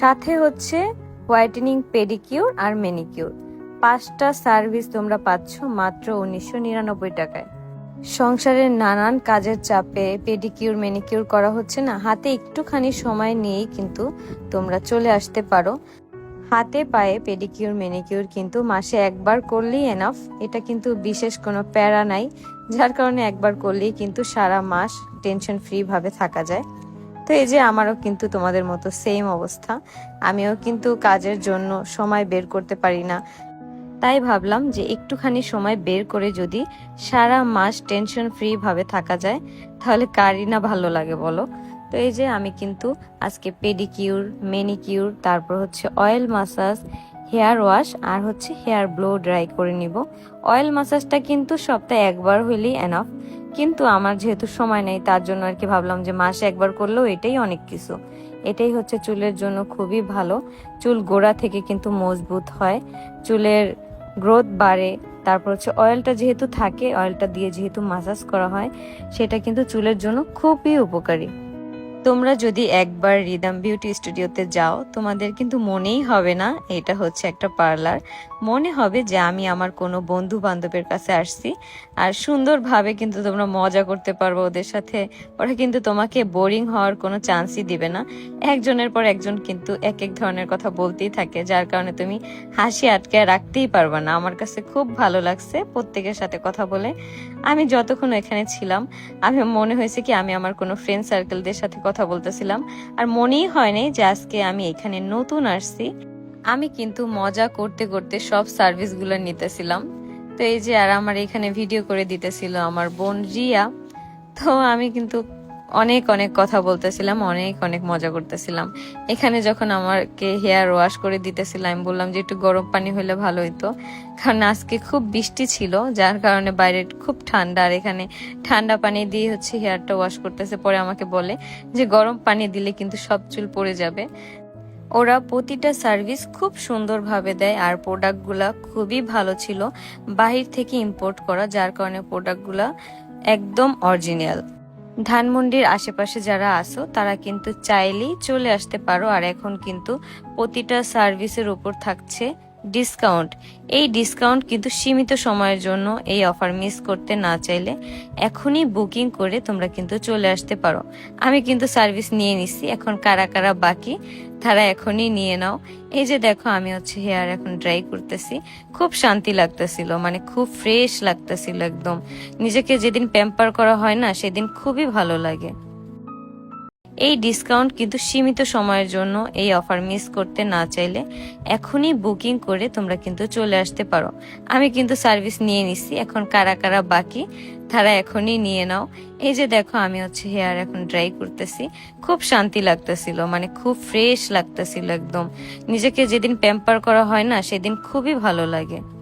সাথে হচ্ছে whitening pedicure আর মেনিকিউর। পাঁচটা সার্ভিস তোমরা পাচ্ছ মাত্র উনিশশো নিরানব্বই টাকায়। সংসারের নানান কাজের চাপে পেডিকিউর, মেনিকিউর করা হচ্ছে না। হাতে একটুখানি সময় নিয়েই কিন্তু তোমরা চলে আসতে পারো। হাতে পায়ে পেডিকিউর, মেনিকিউর কিন্তু মাসে একবার করলেই এনাফ এটা কিন্তু বিশেষ কোনো প্যারা নাই, যার কারণে একবার করলেই কিন্তু সারা মাস টেনশন ফ্রি ভাবে থাকা যায়। তো এই যে আমারও কিন্তু তোমাদের মতো সেম অবস্থা। আমিও কিন্তু কাজের জন্য সময় বের করতে পারি না। তাই ভাবলাম যে একটুখানি সময় বের করে যদি সারা মাস টেনশন ফ্রি ভাবে থাকা যায়, তাহলে কারই না ভালো লাগে বলো? তো এই যে আমি কিন্তু আজকে পেডিকিউর মেনিকিউর তারপর হচ্ছে অয়েল মাসাজ হেয়ার ওয়াশ আর হচ্ছে হেয়ার ব্লো ড্রাই করে নিব। অয়েল মাসাজটা কিন্তু সপ্তাহে একবার হইলেই এনাফ কিন্তু আমার যেহেতু সময় নেই, তার জন্য আর কি ভাবলাম যে মাসে একবার করলেও এটাই অনেক কিছু। এটাই হচ্ছে চুলের জন্য খুবই ভালো। চুল গোড়া থেকে কিন্তু মজবুত হয়। চুলের গ্রোথ বাড়ে। তারপর হচ্ছে অয়েলটা যেহেতু থাকে, অয়েলটা দিয়ে যেহেতু মাসাজ করা হয়, সেটা কিন্তু চুলের জন্য খুবই উপকারী। তোমরা যদি একবার রিদাম বিউটি স্টুডিওতে যাও, তোমাদের কিন্তু মনেই হবে না, এটা হচ্ছে একটা পার্লার। মনে হবে যে আমি আমার কোনো বন্ধু বান্ধবের কাছে আসছি, আর সুন্দরভাবে কিন্তু তোমরা মজা করতে পারব ওদের সাথে। ওরা কিন্তু তোমাকে বোরিং হওয়ার কোনো চান্সই দিবে না। একজনের পর একজন কিন্তু এক এক ধরনের কথা বলতেই থাকে, যার কারণে তুমি হাসি আটকে রাখতেই পারবে না। আমার কাছে খুব ভালো লাগছে প্রত্যেকের সাথে কথা বলে। আমি যতক্ষণ এখানে ছিলাম, আমি মনে হয়েছে কি আমি আমার কোনো ফ্রেন্ড সার্কেলদের সাথে কথা বলতেছিলাম। আর মনেই হয়নি যে আজকে আমি এখানে নতুন আসছি। আমি কিন্তু মজা করতে করতে সব সার্ভিসগুলো নিতেছিলাম। তো এই যে আর আমার এখানে ভিডিও করে দিতেছিল আমার বোন রিয়া, তো আমি কিন্তু অনেক অনেক কথা বলতেছিলাম, অনেক অনেক মজা করতেছিলাম। এখানে যখন আমাকে হেয়ার ওয়াশ করে দিতেছিলাম, আমি বললাম যে একটু গরম পানি হলে ভালো হতো কারণ আজকে খুব বৃষ্টি ছিল, যার কারণে বাইরে খুব ঠান্ডা। আর এখানে ঠান্ডা পানি দিয়ে হচ্ছে হেয়ারটা ওয়াশ করতেছে, পরে আমাকে বলে যে গরম পানি দিলে কিন্তু সব চুল পড়ে যাবে। ওরা প্রতিটা সার্ভিস খুব সুন্দরভাবে দেয়, আর প্রোডাক্টগুলা খুবই ভালো ছিল। বাহির থেকে ইম্পোর্ট করা, যার কারণে প্রোডাক্টগুলা একদম অরিজিনাল। ধানমন্ডির আশেপাশে যারা আসো তারা কিন্তু চাইলেই চলে আসতে পারো। আর এখন কিন্তু প্রতিটা সার্ভিসের উপর থাকছে ডিসকাউন্ট এই ডিসকাউন্ট কিন্তু সীমিত সময়ের জন্য এই অফার মিস করতে না চাইলে এখনই বুকিং করে তোমরা কিন্তু চলে আসতে পারো। আমি কিন্তু সার্ভিস নিয়ে নিছি, এখন কারা কারা বাকি, তারা এখনই নিয়ে নাও। এই যে দেখো, আমি হচ্ছে হেয়ার এখন ড্রাই করতেছি। খুব শান্তি লাগতেছিল মানে খুব ফ্রেশ লাগতেছিল একদম। নিজেকে যেদিন প্যাম্পার করা হয় না, সেদিন খুবই ভালো লাগে। এই ডিসকাউন্ট কিন্তু সীমিত সময়ের জন্য এই অফার মিস করতে না চাইলে এখনই বুকিং করে তোমরা কিন্তু চলে আসতে পারো। আমি কিন্তু সার্ভিস নিয়ে নিছি, এখন কারা কারা বাকি, তারা এখনই নিয়ে নাও। এই যে দেখো, আমি হচ্ছে হেয়ার এখন ড্রাই করতেছি। খুব শান্তি লাগতেছিল মানে খুব ফ্রেশ লাগতেছিল একদম। নিজেকে যেদিন প্যাম্পার করা হয় না, সেদিন খুবই ভালো লাগে।